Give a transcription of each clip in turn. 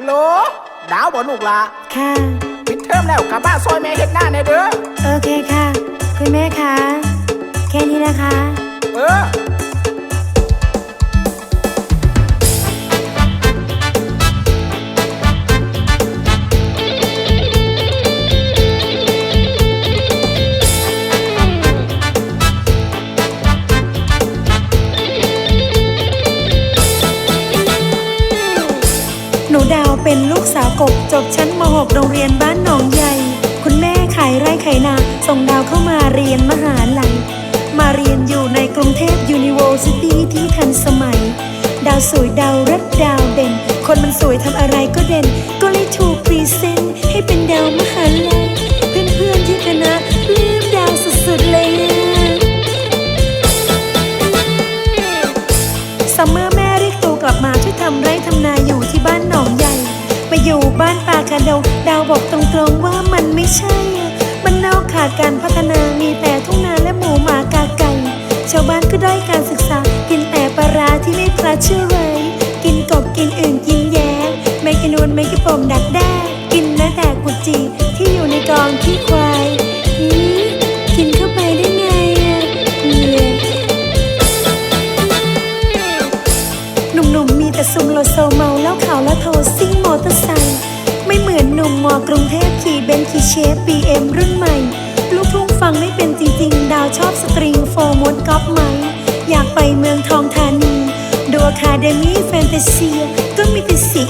ฮัลโหล ดาวบ่ลูกละค่ะ ปิดเทอมแล้วกลับบ้านซอยแม่เฮ็ดหน้าแน่เด้อ โอเคค่ะ คุณแม่คะ แค่นี้นะคะ เออ นูดาวเป็นลูกสาวกบจบชั้นม .6 โรงเรียนบ้านหนองใหญ่ คุณแม่ขายไร่ขายนาส่งดาวเข้ามาเรียนมหาลัย มาเรียนอยู่ในกรุงเทพ University ที่ทันสมัย ดาวสวยดาวรัดดาวเด่น คนมันสวยทำอะไรก็เด่น ก็เลยถูกพรีเซนต์ให้เป็นดาวมหาลัยเพื่อนๆที่คณะลื้มดาวสุดๆเลยซัมเมอร์แม่เรียกตูกลับมาช่วยทำไร่ทำนา อยู่บ้านป่าคาดงดาวบอกตรงๆว่ามันไม่ใช่ มันนอกขาดการพัฒนามีแต่ทุ่งนาและหมูหมากาไก่ ชาวบ้านก็ด้อยการศึกษา กินแต่ปลาที่ไม่พลาดเชื่อ ไอเชฟบีเอ็มรุ่นใหม่ ลูกทุ่งฟังไม่เป็นจริงๆ ดาวชอบสตริงโฟมวนก๊อปไหม อยากไปเมืองทองธานี ดูอะคาเดมี่แฟนตาเซีย ก็มีแต่สี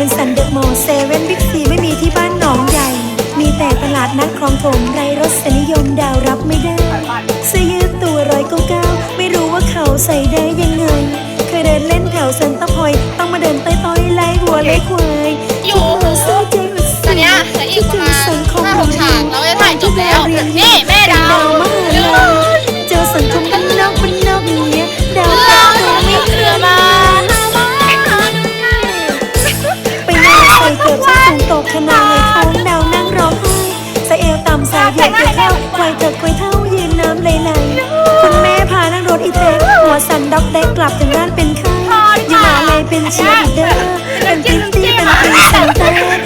บินสันเดอะมอลล์เซเว่นบิ๊กซีไม่มีที่บ้านหนองใหญ่ มีแต่ตลาดนัดคลองถมไรรสนิยมดาวรับไม่ได้เสื้อยืดตัวร้อยเก้าเก้าไม่รู้ว่าเขาใส่ได้ยังไง เคยเดินเล่นแถวเซ็นเตอร์พอยต์ต้องมาเดินต้อยๆไล่หัวไล่ควายอยู่คิดว่าเสื้อเจ๊อุดตอนเนี้ยเหลืออีกประมาณสังคมห้าหกฉากเราจะถ่ายจบแล้วเรียนี่ ดอีเทหัวสันด็อกแดกกลับถึงบ้านเป็นไข้อยู่มาเลยเป็นเชียร์ลีดเดอร์เป็นพิตตี้เป็นพรีเซนเตอร์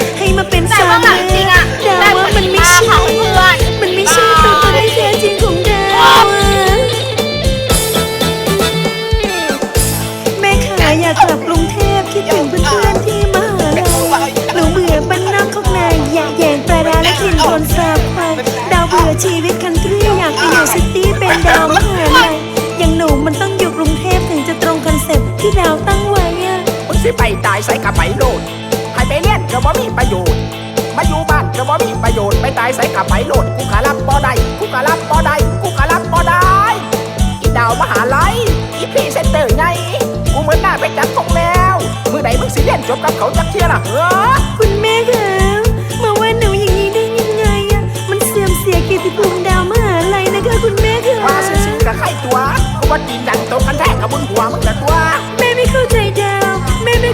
ายใส่กับไปโลดให้ไปเรียนก็บ่มีประโยชน์ มาอยู่บ้านก็บ่มีประโยชน์ ไปตายใส่กับไปโลดกูขารับบ่ได้กูขารับบ่ได้กูขารับบ่ได้อีดาวมหาลัยอีพรีเซนเตอร์ไงกูเหมือนหน้าไปจัดของแล้วมือใดมึงสิเรียนจบกับเขาจักเที่ยล่ะเฮ้อคุณแม่คะมาว่าหนูอย่างนี้ได้ยังไงอะมันเสื่อมเสียเกียรติภูมิดาวมหาลัยนะคะคุณแม่คะว่าซื่อๆกับใครตัวกูว่าจีนยันตรงกันแท้กับมึงหัวมึงละตัว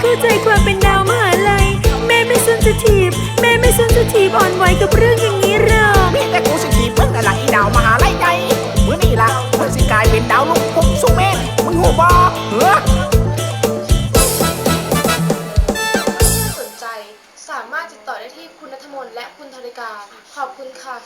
เข้าใจความเป็นดาวมหาลัยแม่ไม่เซนซิทีฟแม่ไม่เซนซิทีฟอ่อนไหวกับเรื่องอย่างนี้หรอกมีแต่กูสิจีบมึงนั่นล่ะอีดาวมหาลัยใหญ่มือนี่ล่ะมึงสิกลายเป็นดาวลุงพุ่งสุเมนมึงหูบ่เฮ้อสนใจสามารถติดต่อได้ที่คุณนัทมนต์และคุณธริการขอบคุณค่ะ